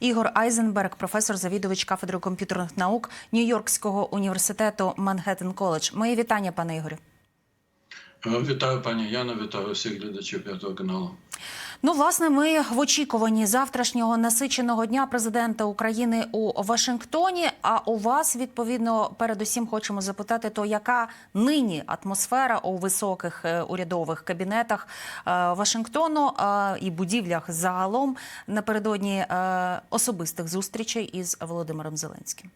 Ігор Айзенберг, професор, завідувач кафедри комп'ютерних наук Нью-Йоркського університету Манхеттен Коледж. Мої вітання, пане Ігорю. Е, Вітаю, пані Яна, вітаю всіх глядачів п'ятого каналу. Ну, власне, ми в очікуванні завтрашнього насиченого дня президента України у Вашингтоні. А у вас відповідно передусім хочемо запитати, то яка нині атмосфера у високих е, урядових кабінетах е, Вашингтону і будівлях загалом напередодні особистих зустрічей із Володимиром Зеленським?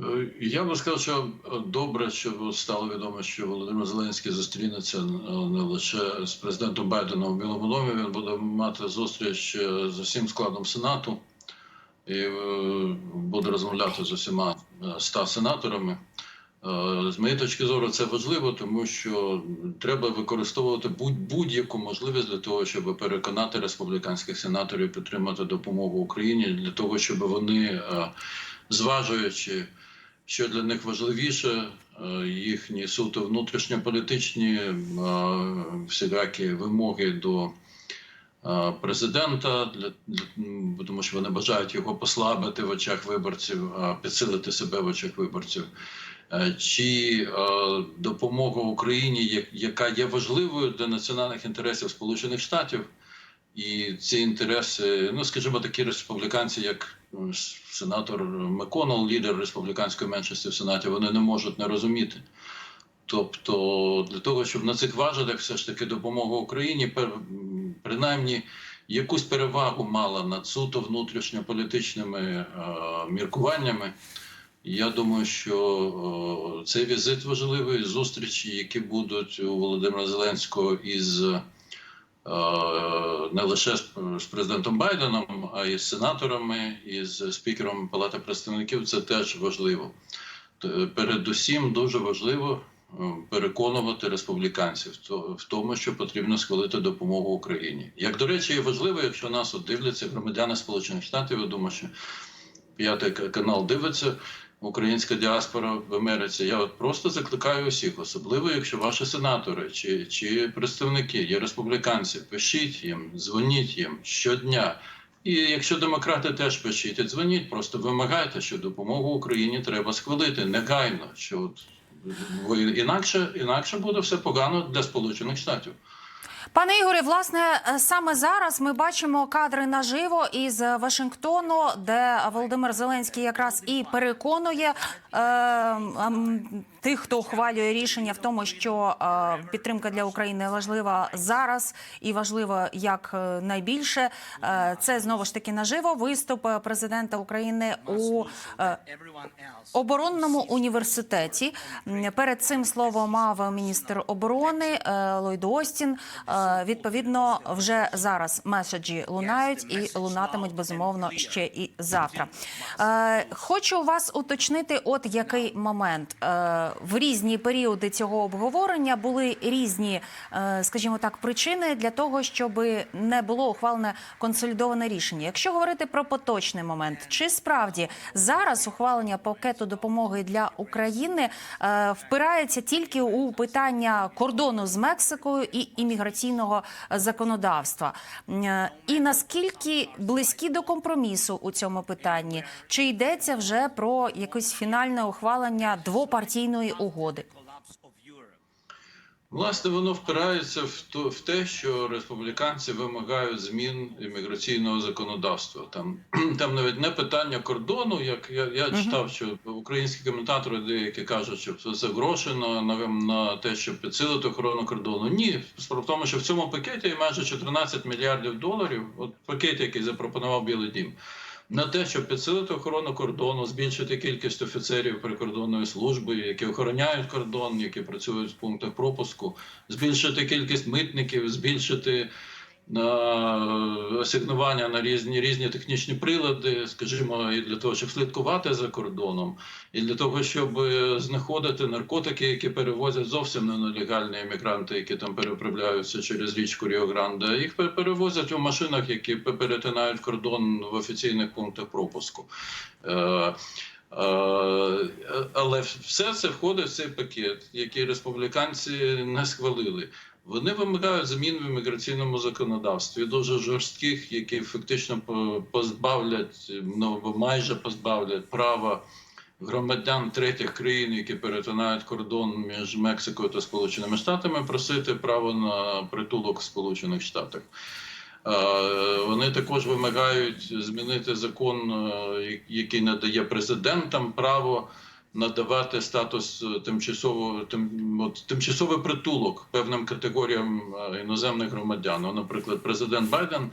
Е, Я би сказав, що е, добре, що стало відомо, що Володимир Зеленський зустрінеться е, не лише з президентом Байденом в Білому домі. Він буде мати зустріч з усім складом Сенату і буде розмовляти з усіма ста сенаторами. З моєї точки зору, це важливо, тому що треба використовувати будь- будь-яку можливість для того, щоб переконати республіканських сенаторів підтримати допомогу Україні для того, щоб вони, зважуючи, що для них важливіше, е, їхні суто внутрішньополітичні е, всілякі вимоги до е, президента, для, для тому що вони бажають його послабити в очах виборців, а підсилити себе в очах виборців. Чи допомога Україні, яка є важливою для національних інтересів Сполучених Штатів, і ці інтереси, ну скажімо, такі республіканці, як сенатор Маконел, лідер республіканської меншості в Сенаті, вони не можуть не розуміти. Тобто, для того, щоб на цих важелях все ж таки допомога Україні, принаймні якусь перевагу мала над суто внутрішньополітичними е, міркуваннями. Я думаю, що е, цей візит важливий. Зустрічі, які будуть у Володимира Зеленського із не лише з, з президентом Байденом, а й з сенаторами, і з спікером Палати представників, це теж важливо. Передусім, дуже важливо е, переконувати республіканців в тому, що потрібно схвалити допомогу Україні. Як до речі, є важливо, якщо нас от дивляться громадяни Сполучених Штатів, я думаю, що п'ятий канал дивиться. Українська діаспора в Америці. Я от просто закликаю усіх, особливо якщо ваші сенатори чи, чи представники є республіканці, пишіть їм, дзвоніть їм щодня. І якщо демократи теж пишіть, і дзвоніть, просто вимагайте, що допомогу Україні треба схвалити негайно. Що от інакше, інакше буде все погано для Сполучених Штатів. Пане Ігорі, власне, е, саме зараз ми бачимо кадри наживо із Вашингтону, де Володимир Зеленський якраз і переконує е, ем, тих, хто ухвалює рішення в тому, що е, підтримка для України важлива зараз і важлива як е, найбільше. Е, це знову ж таки наживо виступ е, президента України у е, оборонному університеті. Перед цим слово мав міністр оборони е, Ллойд Остін. Е, Відповідно, вже зараз меседжі лунають і лунатимуть безумовно ще і завтра. Е, Хочу вас уточнити, от який момент Е, в різні періоди цього обговорення були різні, скажімо так, причини для того, щоб не було ухвалене консолідоване рішення. Якщо говорити про поточний момент, чи справді зараз ухвалення пакету допомоги для України впирається тільки у питання кордону з Мексикою і імміграційного законодавства? Е, І наскільки близькі до компромісу у цьому питанні? Чи йдеться вже про якесь фінальне ухвалення двопартійної угоди? Власне, воно впирається в то в те, що республіканці вимагають змін імміграційного законодавства. Там там навіть не питання кордону. Як я, я читав, що українські коментатори деякі кажуть, що це, гроші на, на, на те, щоб підсилити охорону кордону. Ні, справа в тому, що в цьому пакеті майже 14 мільярдів доларів. От пакет, який запропонував Білий Дім. На те, щоб підсилити охорону кордону, збільшити кількість офіцерів прикордонної служби, які охороняють кордон, які працюють в пунктах пропуску, збільшити кількість митників, збільшити асигнування на різні різні технічні прилади, скажімо, і для того, щоб слідкувати за кордоном, і для того, щоб е, знаходити наркотики, які перевозять зовсім не нелегальні іммігранти, які там переправляються через річку Ріо-Гранде. Їх перевозять у машинах, які пе- перетинають кордон в офіційних пунктах пропуску. Е, е, Але все це входить в цей пакет, який республіканці не схвалили. Вони вимагають змін в імміграційному законодавстві, дуже жорстких, які фактично позбавлять, ну майже позбавлять права громадян третіх країн, які перетинають кордон між Мексикою та Сполученими Штатами, просити право на притулок в Сполучених Штатах. Е, Вони також вимагають змінити закон, е, який надає президентам право надавати статус е, тимчасово тим, от, тимчасовий притулок певним категоріям е, іноземних громадян. Наприклад, президент Байден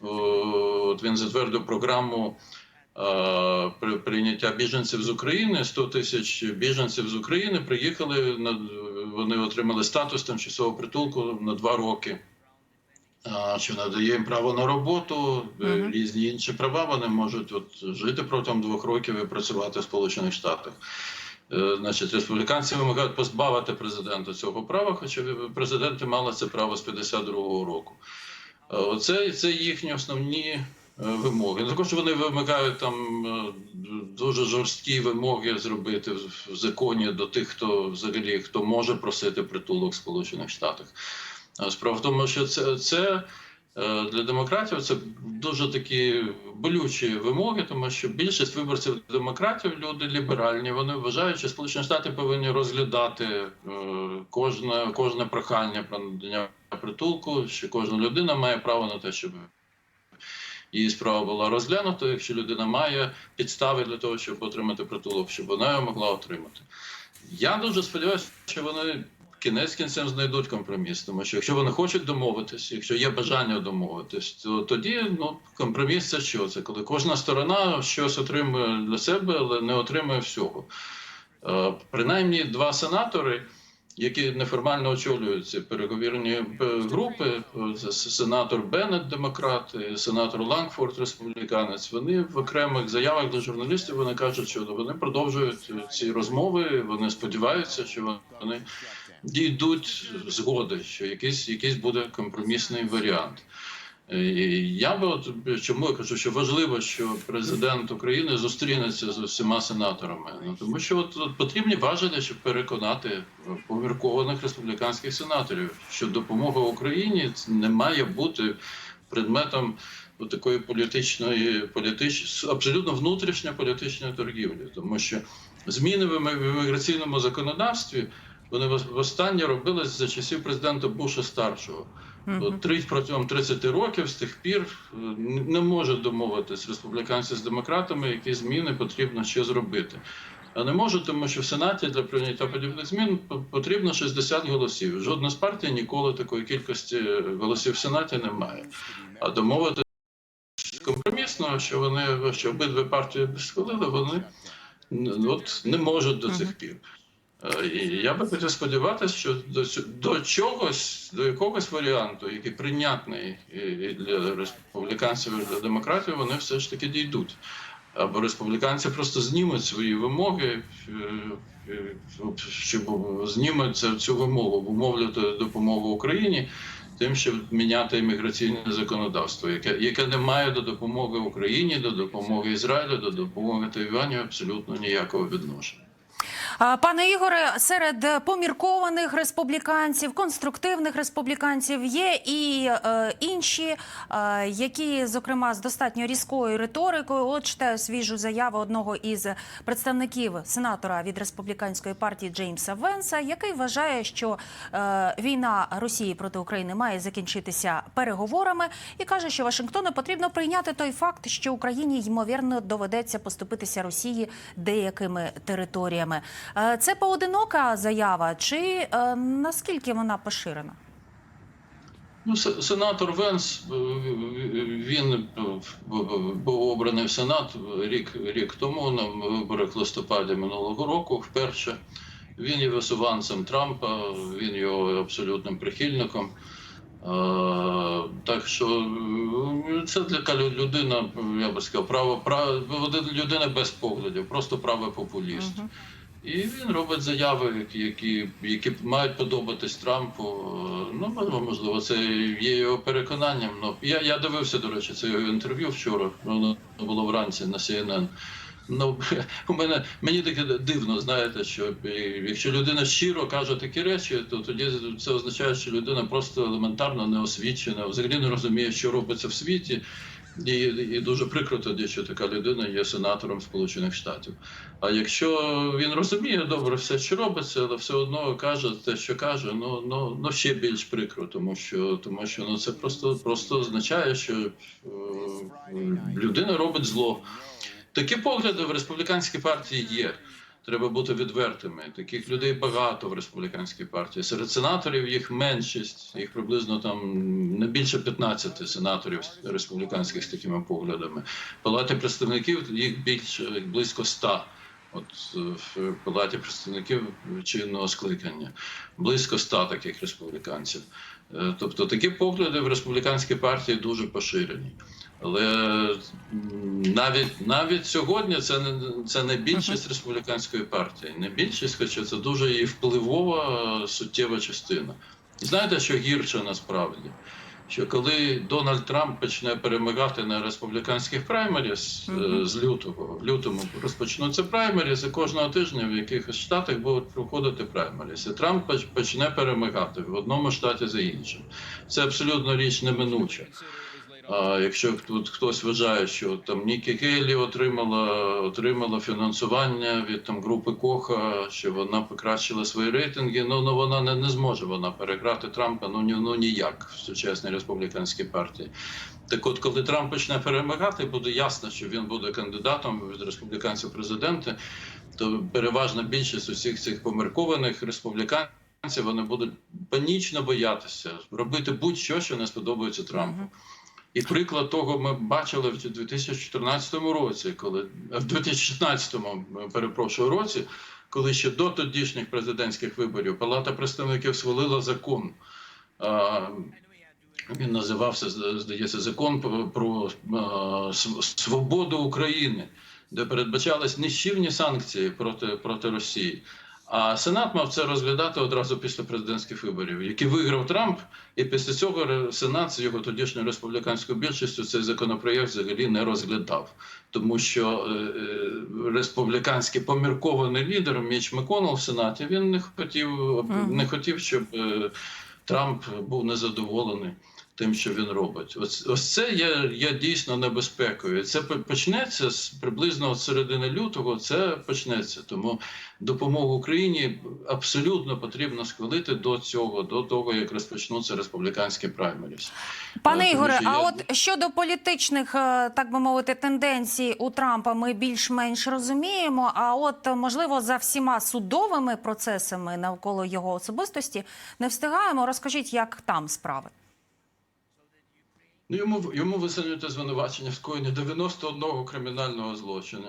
от він затвердив програму е, при- прийняття біженців з України. 100 тисяч біженців з України приїхали вони отримали статус тимчасового притулку на два роки. Що надає їм право на роботу, Мгм. різні інші права. Вони можуть от жити протягом двох років і працювати в Сполучених Штатах. Е, Значить, республіканці вимагають позбавити президента цього права, хоча президенти мали це право з 52-го року. Е, Оце це їхні основні вимоги. Також вони вимагають там дуже жорсткі вимоги зробити в законі до тих, хто взагалі хто може просити притулок в Сполучених Штатах. Справа в тому, що це, це е, для демократів це дуже такі болючі вимоги, тому що більшість виборців демократів люди ліберальні. Вони вважають, що Сполучені Штати повинні розглядати е, кожне, кожне прохання про надання притулку, що кожна людина має право на те, щоб її справа була розглянута, якщо людина має підстави для того, щоб отримати притулок, щоб вона його могла отримати. Я дуже сподіваюся, що вони кінець кінцем знайдуть компроміс, тому що якщо вони хочуть домовитись, якщо є бажання домовитись, то тоді ну компроміс це що? Це коли кожна сторона щось отримує для себе, але не отримує всього. Е, Принаймні два сенатори, які неформально очолюють ці переговірні е, групи, е, сенатор Беннет, демократ, і сенатор Лангфорд, республіканець. Вони в окремих заявах до журналістів вони кажуть, що вони продовжують ці розмови. Вони сподіваються, що вони дійдуть згоди, що якийсь, якийсь буде компромісний варіант. І я би от чому я кажу, що важливо, що президент України зустрінеться з усіма сенаторами. Ну тому що от, от потрібні важелі, щоб переконати поміркованих республіканських сенаторів, що допомога Україні не має бути предметом такої політичної, політич, абсолютно внутрішньої політичної торгівлі, тому що зміни в імміграційному законодавстві вони востаннє робились за часів президента Буша старшого. Мгм. От три- протягом 30 років з тих пір е, не можуть домовитись республіканці з демократами, які зміни потрібно ще зробити. А не можуть, тому що в Сенаті для прийняття подібних змін потрібно 60 голосів. Жодна з партій ніколи такої кількості голосів в Сенаті не має. А домовитись компромісно, що вони що обидві партії схвалили, вони от не можуть до цих пір. Е, І я би хотів сподіватися, що до, до чогось, до якогось варіанту, який прийнятний і- і для республіканців, і для демократів, вони все ж таки дійдуть. Або республіканці просто знімуть свої вимоги, е, е, щоб знімуть цю- вимогу, обумовлювати допомогу Україні тим, щоб міняти імміграційне законодавство, яке, яке не має до допомоги Україні, до допомоги Ізраїлю, до допомоги Тайваню абсолютно ніякого відношення. Пане Ігоре, серед поміркованих республіканців, конструктивних республіканців є і е, інші, е, які, зокрема, з достатньо різкою риторикою. От читаю свіжу заяву одного із представників сенатора від республіканської партії Джеймса Венса, який вважає, що е, війна Росії проти України має закінчитися переговорами, і каже, що Вашингтону потрібно прийняти той факт, що Україні ймовірно доведеться поступитися Росії деякими територіями. Е, Це поодинока заява, чи е, наскільки вона поширена? Ну, сенатор Венс е, він був обраний в Сенат рік, рік тому на виборах листопаді минулого року. Вперше він є висуванцем Трампа, він його абсолютним прихильником. Так що це така лю- людина, я би сказав, право, право людина без поглядів, просто правий популіст. І він робить заяви, які, які, мають подобатись Трампу. Ну, можливо, це є його переконанням. Ну, я, я дивився, до речі, це його інтерв'ю вчора. Воно було вранці на CNN. Ну, у мене мені таке дивно, знаєте, що якщо людина щиро каже такі речі, то тоді це означає, що людина просто елементарно не освічена, взагалі не розуміє, що робиться в світі. І, і дуже прикро тоді, що така людина є сенатором Сполучених Штатів. А якщо він розуміє добре все, що робиться, але все одно каже те, що каже, ну ну, ну ще більш прикро, тому що тому що ну це просто просто означає, що е, людина робить зло. Такі погляди в республіканській партії є. Треба бути відвертими. Таких людей багато в республіканській партії. Серед сенаторів їх меншість, їх приблизно там не більше 15 сенаторів республіканських з такими поглядами. В Палаті представників їх більше близько 100. От е, в палаті представників чинного скликання близько 100 таких республіканців. Е, Тобто такі погляди в республіканській партії дуже поширені. Але навіть навіть сьогодні це не це не більшість республіканської партії, не більшість, хоча це дуже і впливова суттєва частина. І знаєте, що гірше насправді? Що коли Дональд Трамп почне перемагати на республіканських праймеріс е, з лютого, в лютому розпочнуться праймеріс, і кожного тижня в якихось штатах будуть проходити праймеріс. І Трамп поч- почне перемагати в одному штаті за іншим. Це абсолютно річ неминуча. А якщо тут хтось вважає, що там Нікі Гейлі отримала, отримала фінансування від там групи Коха, що вона покращила свої рейтинги, ну, ну вона не, не зможе вона переграти Трампа ну, ні, ну ніяк в сучасній республіканській партії. Так от, коли Трамп почне перемагати, буде ясно, що він буде кандидатом від республіканців президенти, то переважна більшість усіх цих поміркованих республіканців вони будуть панічно боятися робити будь-що, що не сподобається Трампу. І приклад того ми бачили в 2014 році, коли в 2016 перепрошую році, коли ще до тодішніх президентських виборів Палата представників схвалила закон. Він називався, здається, закон про- а, свободу України, де передбачались нищівні санкції проти, проти Росії. А Сенат мав це розглядати одразу після президентських виборів, які виграв Трамп, і після цього Сенат з його тодішньою республіканською більшістю цей законопроєкт взагалі не розглядав, тому що е, е, республіканський поміркований лідер Міч Маконел в Сенаті він не хотів, не хотів, щоб е, Трамп був незадоволений. Тим, що він робить, ось ось це є, є дійсно небезпекою. Це по- почнеться з приблизно з середини лютого. Це почнеться. Тому допомогу Україні абсолютно потрібно схвалити до цього, до того як розпочнуться республіканські праймеріс. Пане Тому Ігоре, а я- от щодо політичних, е, так би мовити, тенденцій у Трампа ми більш-менш розуміємо. А от е, можливо за всіма судовими процесами навколо його особистості не встигаємо. Розкажіть, як там справи? Ну, йому йому висунуто звинувачення в скоєнні 91 кримінального злочину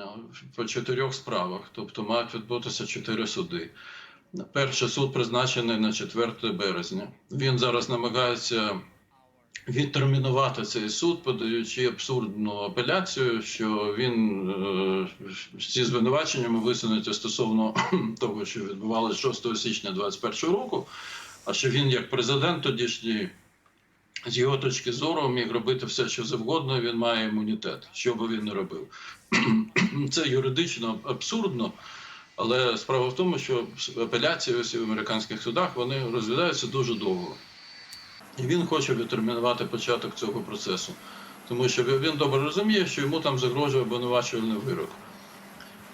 по чотирьох справах, тобто мають відбутися чотири суди. Перший суд призначений на 4 березня. Він зараз намагається відтермінувати цей суд, подаючи абсурдну апеляцію, що він е, ці звинуваченнями висунуті стосовно того, що відбувалося 6 січня 2021 року. А що він як президент тодішній з його точки зору міг робити все, що завгодно, він має імунітет, що би він не робив. Це юридично абсурдно, але справа в тому, що апеляції ось в американських судах вони розглядаються дуже довго. І він хоче відтермінувати початок цього процесу, тому що він добре розуміє, що йому там загрожує обвинувачувальний вирок.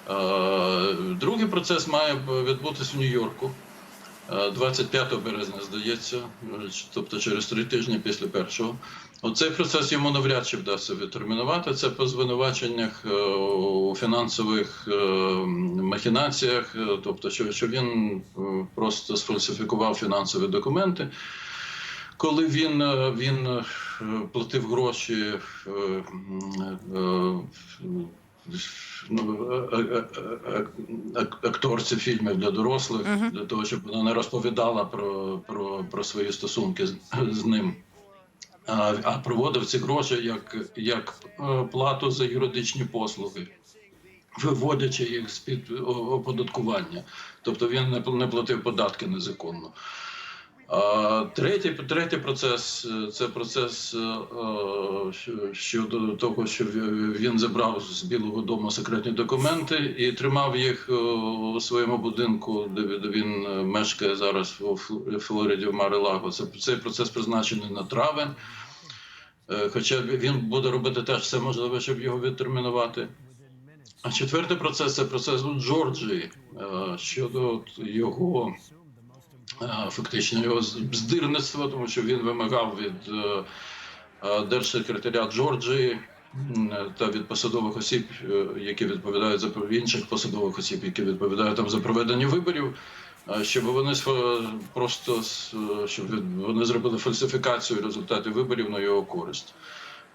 Е, Другий процес має відбутися в Нью-Йорку. Е, 25 березня, здається, е, тобто через три тижні після першого. Оцей процес йому навряд чи вдасться відтермінувати. Це по звинуваченнях е, у фінансових е, махінаціях, е, тобто, що, він е, просто сфальсифікував фінансові документи. Коли він, е, він е, платив гроші е, е, е, ну, е- е- е- акторці фільмів для дорослих, Мгм. для того, щоб вона не розповідала про, про, про свої стосунки з, з ним. А, а проводив ці гроші як, як плату за юридичні послуги, виводячи їх з під оподаткування. Тобто він не платив податки незаконно. Третій, третій процес е, це процес е, е, щодо того, що він забрав з Білого Дому секретні документи і тримав їх у своєму будинку, де він- мешкає зараз у Фл- Флориді в Мари-Лаго. Це цей процес призначений на травень. Хоча він буде робити теж все можливе, щоб його відтермінувати. А четвертий процес це процес у Джорджії щодо його фактично його з- здирництва, тому що він вимагав від е, е, держсекретаря Джорджії та від посадових осіб, е, які відповідають за інших посадових осіб, які відповідають там за проведення виборів. Щоб вони просто щоб вони зробили фальсифікацію результатів виборів на його користь.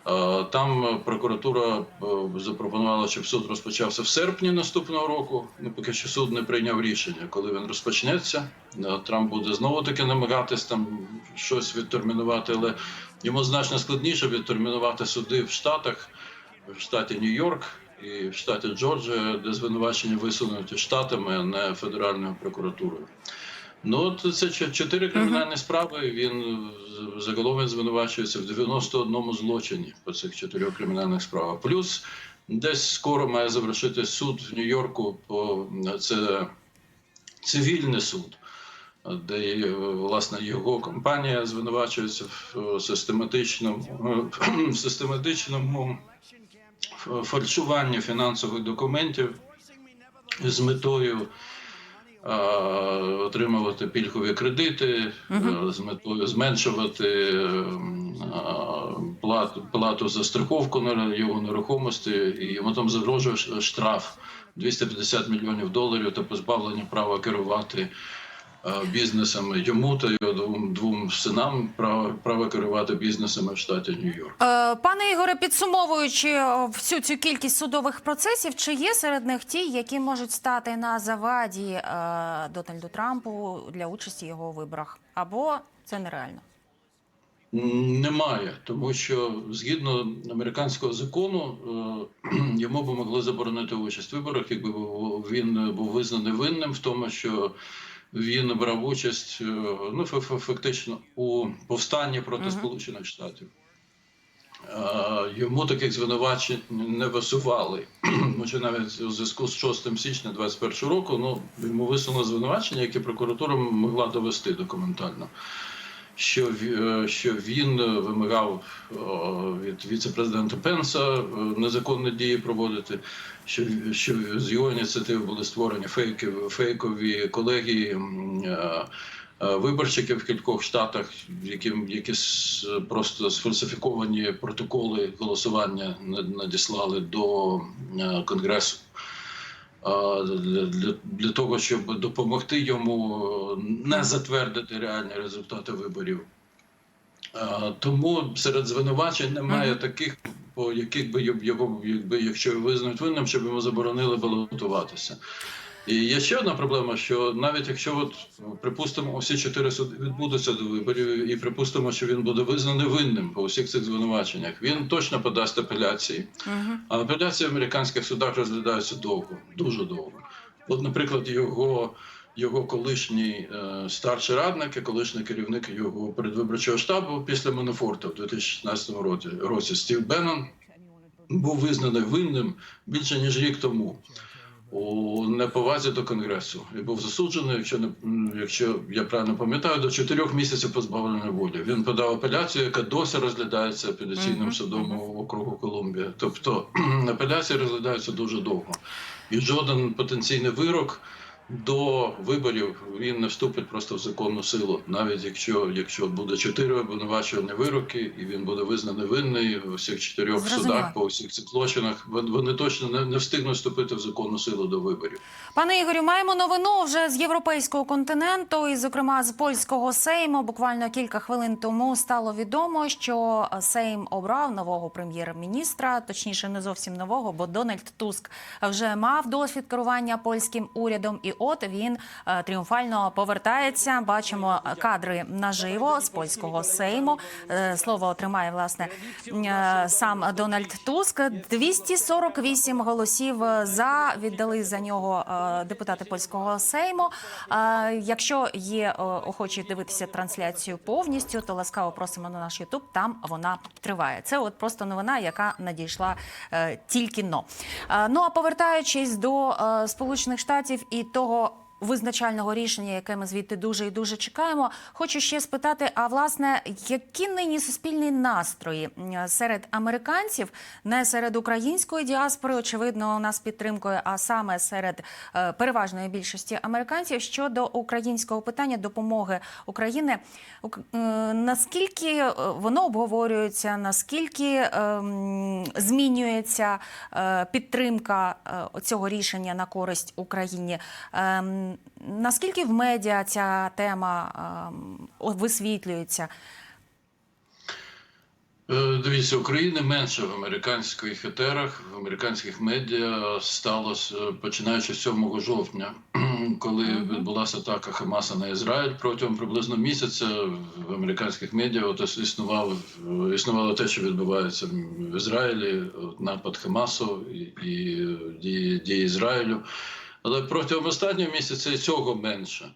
Е, Там прокуратура е, запропонувала, щоб суд розпочався в серпні наступного року. Ну, поки що суд не прийняв рішення, коли він розпочнеться. Е, Трамп буде знову таки намагатись там щось відтермінувати, але йому значно складніше відтермінувати суди в Штатах, в штаті Нью-Йорк і в штаті Джорджія, де звинувачення висунуті штатами, а не федеральною прокуратурою. Ну, от це чотири кримінальні справи. Він він звинувачується в 91 злочині по цих чотирьох кримінальних справах. Плюс десь скоро має завершити суд в Нью-Йорку. По це цивільний суд, де е, власне його компанія звинувачується в е, систематичному в систематичному фальшуванні фінансових документів з метою отримувати пільгові кредити, угу. з метою зменшувати плату, плату за страховку на його нерухомості, і йому там загрожує штраф 250 мільйонів доларів та позбавлення права керувати бізнесами йому та його двом, двом синам право, право керувати бізнесами в штаті Нью-Йорк. Е, Пане Ігоре, підсумовуючи е, всю цю кількість судових процесів, чи є серед них ті, які можуть стати на заваді е, Дональду Трампу для участі в його виборах, або це нереально? Немає, тому що згідно американського закону е, йому би могли заборонити участь в виборах, якби він був визнаний винним в тому, що він брав участь е, ну фа- фа- фактично у повстанні проти Мгм. Сполучених Штатів. Е, Йому таких звинувачень не висували. Може, навіть у зв'язку з 6 січня 2021 року ну, йому висунули звинувачення, які прокуратура могла довести документально що, е, що він вимагав від віце-президента Пенса незаконні дії проводити, що, що з його ініціативи були створені фейки, фейкові колегії е, е, виборщиків в кількох штатах, яким які просто сфальсифіковані протоколи голосування над- надіслали до е, конгресу. Для, для, для того, щоб допомогти йому не затвердити реальні результати виборів. Тому серед звинувачень немає таких, по яких би його, якби якщо його визнають винним, щоб йому заборонили балотуватися. І є ще одна проблема, що навіть якщо от ну, припустимо, усі чотири суди відбудуться до виборів, і припустимо, що він буде визнаний винним по усіх цих звинуваченнях, він точно подасть апеляції. Угу. А апеляції в американських судах розглядаються довго, дуже довго. От, наприклад, його, його колишній е, старший радник, і колишній керівник його передвиборчого штабу після Манафорта в 2016 році, році Стів Беннон був визнаний винним більше ніж рік тому у неповазі до конгресу і був засуджений, якщо не якщо я правильно пам'ятаю, до чотирьох місяців позбавлення волі. Він подав апеляцію, яка досі розглядається апеляційним судом округу Колумбія. Тобто апеляції розглядаються дуже довго, і жоден потенційний вирок. До виборів він не вступить просто в законну силу, навіть якщо, якщо буде чотири обвинувачувальні вироки, і він буде визнаний винний у всіх чотирьох Зрозуміло. судах по всіх цих злочинах, вон- вони точно не, не встигнуть вступити в законну силу до виборів. Пане Ігорю, маємо новину вже з європейського континенту, і, зокрема, з польського Сейму. Буквально кілька хвилин тому стало відомо, що Сейм обрав нового прем'єр-міністра, точніше, не зовсім нового, бо Дональд Туск вже мав досвід керування польським урядом. І от він е, тріумфально повертається. Бачимо кадри наживо з польського сейму. Е, Слово тримає власне е, сам Дональд Туск. 248 голосів за віддали за нього е, депутати польського сейму. Е, Якщо є е, охочі дивитися трансляцію повністю, то ласкаво просимо на наш Ютуб. Там вона триває. Це от просто новина, яка надійшла е, тільки но. Е, Ну а повертаючись до е, Сполучених Штатів і того. того Визначального рішення, яке ми звідти дуже і дуже чекаємо, хочу ще спитати: а власне, які нині суспільні настрої серед американців, не серед української діаспори, очевидно, у нас підтримкою, а саме серед е, переважної більшості американців щодо українського питання допомоги України, е, наскільки е, воно обговорюється, наскільки ем, змінюється підтримка цього рішення на користь Україні? Наскільки в медіа ця тема ем, висвітлюється? Е, Дивіться, України менше в американських етерах, в американських медіа сталося е, починаючи з 7 жовтня, коли відбулася атака Хамаса на Ізраїль протягом приблизно місяця в американських медіа от іс- існував е, існувало те, що відбувається в Ізраїлі, напад Хамасу і, дії, дії Ізраїлю. Але протягом останнього місяця цього менше.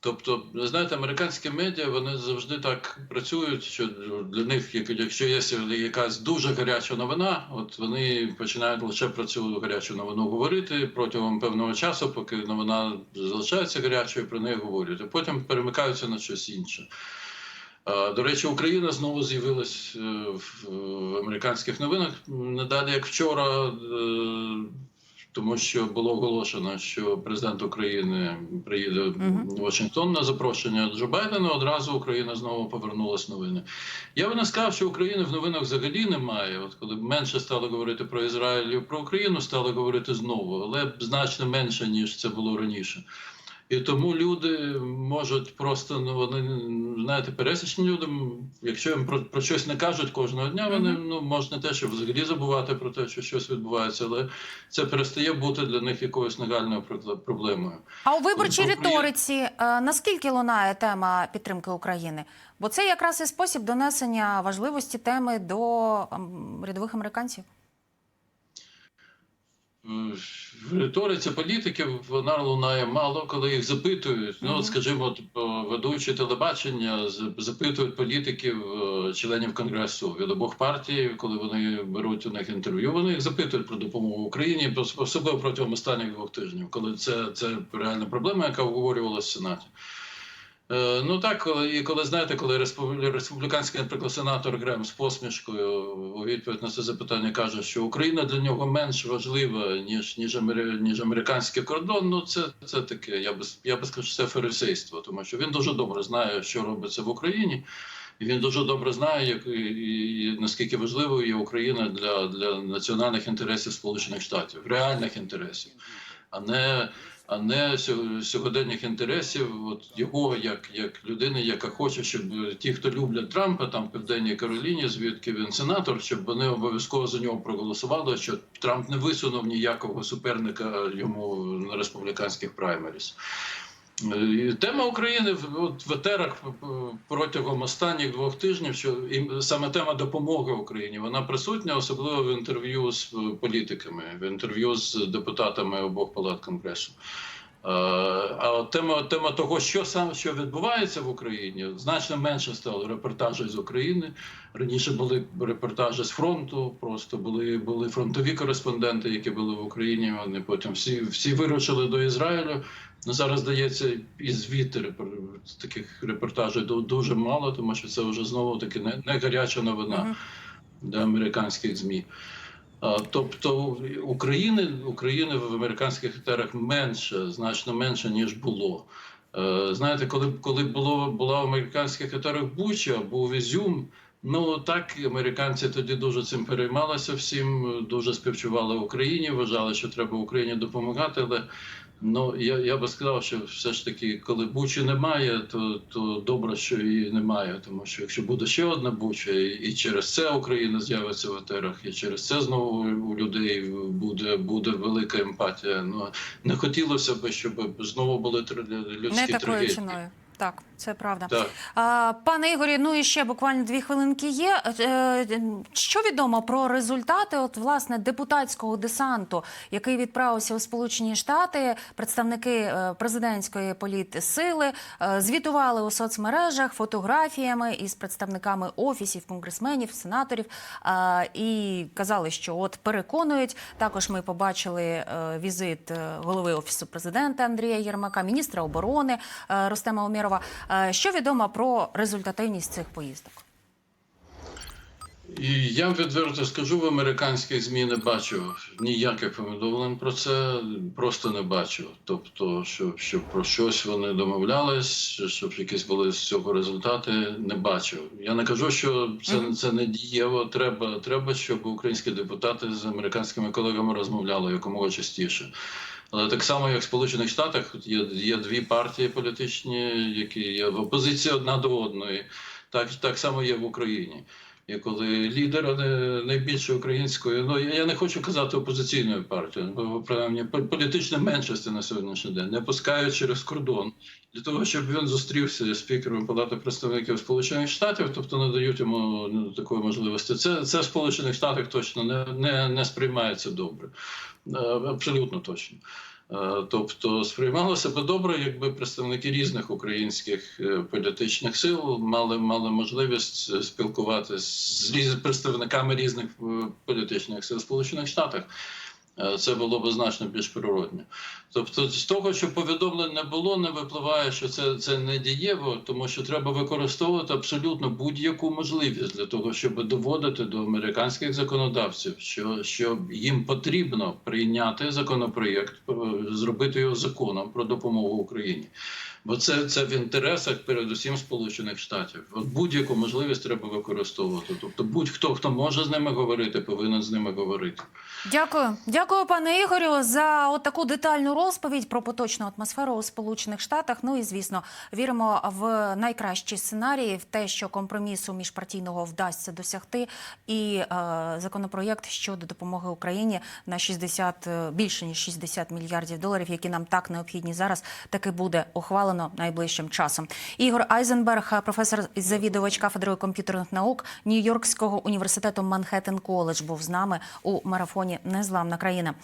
Тобто, знаєте, американські медіа вони завжди так працюють, що для них, якщо є якась дуже гаряча новина, от вони починають лише про цю гарячу новину говорити протягом певного часу, поки новина залишається гарячою, про неї говорять, а потім перемикаються на щось інше. До речі, Україна знову з'явилась е, в американських новинах не далі, як вчора, е, тому що було оголошено, що президент України приїде в Вашингтон на запрошення Джо Байдена. Одразу Україна знову повернулась новини. Я би не сказав, що України в новинах взагалі немає. От коли менше стало говорити про Ізраїль і про Україну, стали говорити знову, але значно менше ніж це було раніше. І тому люди можуть просто ну вони знаєте, пересічні люди. Якщо їм про, про щось не кажуть кожного дня, вони ну можна те, що взагалі забувати про те, що щось відбувається, але це перестає бути для них якоюсь нагальною пробле- проблемою. А у виборчій Україну- риториці е, наскільки лунає тема підтримки України? Бо це якраз і спосіб донесення важливості теми до рядових американців. В риториці політиків вона лунає мало, коли їх запитують. Ну, от, скажімо, ведучі телебачення запитують політиків, е, членів конгресу від обох партій, коли вони беруть у них інтерв'ю. Вони їх запитують про допомогу Україні, ос- особливо протягом останніх двох тижнів, коли це, це реальна проблема, яка обговорювалася в Сенаті. Е, Ну так, і коли знаєте, коли республі- республіканський, наприклад, сенатор Грем з посмішкою у відповідь на це запитання каже, що Україна для нього менш важлива ніж ніж, ніж американський кордон. Ну це, це таке. Я би я би сказав, що це фарисейство, тому що він дуже добре знає, що робиться в Україні. І він дуже добре знає, як і, і наскільки важливою є Україна для, для національних інтересів Сполучених Штатів, реальних інтересів, а не а не сьо- сьогоденних інтересів, от його як, як людини, яка хоче, щоб ті, хто люблять Трампа, там в Південній Кароліні, звідки він сенатор, щоб вони обов'язково за нього проголосували, що Трамп не висунув ніякого суперника йому на республіканських праймеріс. Е, Тема України в- етерах протягом останніх двох тижнів, що і саме тема допомоги Україні, вона присутня, особливо в інтерв'ю з е, політиками, в інтерв'ю з депутатами обох палат конгресу. Е, А тема, тема того, що саме що відбувається в Україні, значно менше стало репортажів з України. Раніше були репортажі з фронту, просто були, були фронтові кореспонденти, які були в Україні. Вони потім всі, всі вирушили до Ізраїлю. Ну, зараз здається, і звідти репор- таких репортажів дуже мало, тому що це вже знову таки не, не гаряча новина Мгм. для американських змі. А, Тобто України, України в американських етерах менше, значно менше, ніж було. Е, Знаєте, коли, коли було, була в американських етерах Буча, був Ізюм, ну так американці тоді дуже цим переймалися всім, дуже співчували Україні, вважали, що треба Україні допомагати, але Ну я, я би сказав, що все ж таки, коли бучі немає, то, то добре, що її немає. Тому що якщо буде ще одна буча, і, і через це Україна з'явиться в етерах, і через це знову у людей буде, буде велика емпатія. Ну не хотілося б, щоб знову були людські Не такою трагедії. ціною. Так, це правда. Так. А, пане Ігорі, ну і ще буквально дві хвилинки є. Е, Що відомо про результати от власне депутатського десанту, який відправився у Сполучені Штати? Представники е, президентської політсили е, звітували у соцмережах фотографіями із представниками офісів конгресменів, сенаторів е, і казали, що от переконують. Також ми побачили е, візит е, голови офісу президента Андрія Єрмака, міністра оборони е, Ростема Омєрова. Е, Що відомо про результативність цих поїздок? І я відверто скажу, в американських ЗМІ не бачив ніяких повідомлень про це, просто не бачив. Тобто, що, що про щось вони домовлялись, щоб якісь були з цього результати, не бачив. Я не кажу, що це, це не дієво. Треба, треба, щоб українські депутати з американськими колегами розмовляли якомога частіше. Але так само, як в Сполучених Штатах, є, є дві партії політичні, які є в опозиції одна до одної. Так, так само є в Україні. І коли лідера не- найбільшої української, ну я не хочу казати опозиційної партії, бо принаймні пол- політична меншості на сьогоднішній день не пускають через кордон для того, щоб він зустрівся з спікером Палати представників Сполучених Штатів, тобто не дають йому ну, такої можливості. Це це в Сполучених Штатах точно не, не, не сприймається добре, Е, абсолютно точно. Е, Тобто сприймалося би добре, якби представники різних українських е, політичних сил мали, мали можливість спілкуватися з представниками різних е, політичних сил в Сполучених Штатах. Е, Це було б значно більш природне. Тобто, з того, що повідомлень не було, не випливає, що це, це не дієво, тому що треба використовувати абсолютно будь-яку можливість для того, щоб доводити до американських законодавців, що, що їм потрібно прийняти законопроєкт, е, зробити його законом про допомогу Україні. Бо це, це в інтересах передусім Сполучених Штатів. От будь-яку можливість треба використовувати. Тобто, будь-хто хто може з ними говорити, повинен з ними говорити. Дякую, дякую, пане Ігорю, за таку детальну розповідь про поточну атмосферу у Сполучених Штатах. Ну і звісно, віримо в найкращі сценарії, в те, що компромісу міжпартійного вдасться досягти, і е, законопроєкт щодо допомоги Україні на 60, е, більше ніж 60 мільярдів доларів, які нам так необхідні зараз, таки буде ухвалено найближчим часом. Ігор Айзенберг, професор і завідувач кафедри комп'ютерних наук Нью-Йоркського університету Манхеттен Коледж, був з нами у марафоні Незламна країна.